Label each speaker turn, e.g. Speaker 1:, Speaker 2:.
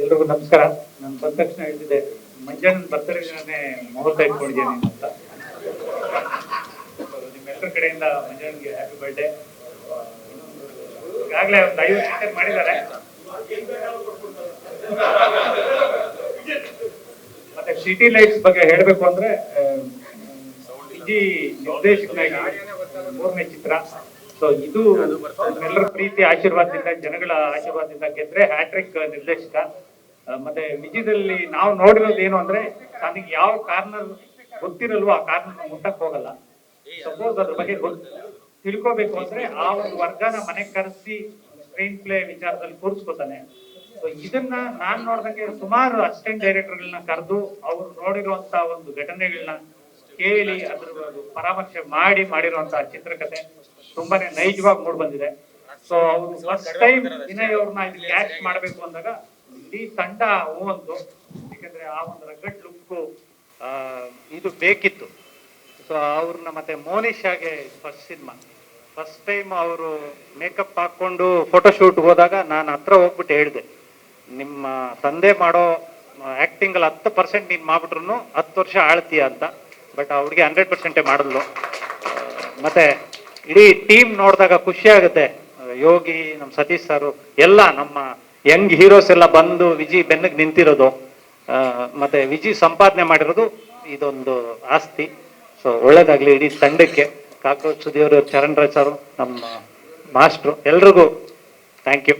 Speaker 1: ಎಲ್ರಿಗೂ ನಮಸ್ಕಾರ. ನಾನು ಬಂದ ತಕ್ಷಣ ಹೇಳ್ತಿದ್ದೆ, ಮಂಜಾನ ಬರ್ತಾರೆ ಮುಹೂರ್ತ ಇಟ್ಕೊಂಡಿದ್ದೀನಿ ಅಂತ. ನಿಮ್ಮೆಲ್ಲರ ಕಡೆಯಿಂದ ಮಂಜಾನ್ಗೆ ಹ್ಯಾಪಿ ಬರ್ಡೇ ಈಗಾಗಲೇ ಒಂದು ಐವತ್ತು ಸೀಟರ್ ಮಾಡಿದ್ದಾರೆ. ಮತ್ತೆ ಸಿಟಿ ಲೈಟ್ಸ್ ಬಗ್ಗೆ ಹೇಳಬೇಕು ಅಂದ್ರೆ ಇಡೀ ನಿರ್ದೇಶಕನಾಗಿ ಮೂರನೇ ಚಿತ್ರ. ಸೊ ಇದು ಎಲ್ಲರ ಪ್ರೀತಿ ಆಶೀರ್ವಾದದಿಂದ ಜನಗಳ ಆಶೀರ್ವಾದದಿಂದ ಗೆದ್ರೆ ಹ್ಯಾಟ್ರಿಕ್ ನಿರ್ದೇಶಕ. ಮತ್ತೆ ವಿಜಯದಲ್ಲಿ ನಾವು ನೋಡಿರೋದು ಏನು ಅಂದ್ರೆ ನನಗೆ ಯಾವ ಕಾರ್ನರ್ ಗೊತ್ತಿರಲ್ವೋ ಆ ಕಾರ್ನರ್ ಮುಟ್ಟಕ್ ಹೋಗಲ್ಲ. ಸಪೋಸ್ ಅದ್ರ ಬಗ್ಗೆ ತಿಳ್ಕೊಬೇಕು ಅಂದ್ರೆ ಆ ಒಂದು ವರ್ಗನ ಮನೆ ಕರೆಸಿ ಸ್ಕ್ರೀನ್ ಪ್ಲೇ ವಿಚಾರದಲ್ಲಿ ಕೂರಿಸ್ಕೋತಾನೆ. ಸೊ ಇದನ್ನ ನಾನ್ ನೋಡ್ದಂಗೆ ಸುಮಾರು ಅಸಿಸ್ಟೆಂಟ್ ಡೈರೆಕ್ಟರ್ಗಳನ್ನ ಕರೆದು ಅವ್ರು ನೋಡಿರುವಂತ ಒಂದು ಘಟನೆಗಳನ್ನ ಕೇಳಿ ಅದ್ರ ಪರಾಮರ್ಶೆ ಮಾಡಿ ಮಾಡಿರುವಂತಹ ಚಿತ್ರಕಥೆ ತುಂಬಾನೇ ನೈಜವಾಗಿ ಮೂಡ್ ಬಂದಿದೆ. ಸೊ ಅವ್ರು ಫಸ್ಟ್ ಟೈಮ್ ವಿನಯ್ ಅವ್ರನ್ನ ಇಲ್ಲಿ ಕ್ಯಾಚ್ ಮಾಡಬೇಕು ಅಂದಾಗ ಇಡೀ ತಂಡ ಹೂ ಅಂತು ಯಾಕಂದ್ರೆ ಆ ಒಂದು ರಗಡ್ ಲುಕ್ ಇದು ಬೇಕಿತ್ತು. ಸೊ ಅವ್ರನ್ನ ಮತ್ತೆ ಮೋನಿಶ್ ಆಗಿ ಫಸ್ಟ್ ಸಿನಿಮಾ ಫಸ್ಟ್ ಟೈಮ್ ಅವರು ಮೇಕಪ್ ಹಾಕೊಂಡು ಫೋಟೋಶೂಟ್ ಹೋದಾಗ ನಾನು ಹತ್ರ ಹೋಗ್ಬಿಟ್ಟು ಹೇಳಿದೆ ನಿಮ್ಮ ತಂದೆ ಮಾಡೋ ಆಕ್ಟಿಂಗ್ ಅಲ್ಲಿ ಹತ್ತು ಪರ್ಸೆಂಟ್ ನೀನು ಮಾಡ್ಬಿಟ್ರು ಹತ್ತು ವರ್ಷ ಆಳ್ತೀಯ ಅಂತ. ಬಟ್ ಅವ್ರಿಗೆ ಹಂಡ್ರೆಡ್ ಪರ್ಸೆಂಟೇ ಮಾಡಿದ್ಲು ಆ, ಮತ್ತೆ ಇಡೀ ಟೀಮ್ ನೋಡಿದಾಗ ಖುಷಿ ಆಗುತ್ತೆ. ಯೋಗಿ ನಮ್ಮ ಸತೀಶ್ ಸಾರು, ಎಲ್ಲ ನಮ್ಮ ಯಂಗ್ ಹೀರೋಸ್ ಎಲ್ಲ ಬಂದು ವಿಜಿ ಬೆನ್ನಿಗೆ ನಿಂತಿರೋದು. ಮತ್ತೆ ವಿಜಿ ಸಂಪಾದನೆ ಮಾಡಿರೋದು ಇದೊಂದು ಆಸ್ತಿ. ಸೊ ಒಳ್ಳೇದಾಗ್ಲಿ ಇಡೀ ತಂಡಕ್ಕೆ. ಕಾಕ್ರೋಚ್ ಸುದಿಯವರು, ಚರಣ್ ರಾಜ್ ಸರ್, ನಮ್ಮ ಮಾಸ್ಟ್ರು, ಎಲ್ರಿಗೂ ಥ್ಯಾಂಕ್ ಯು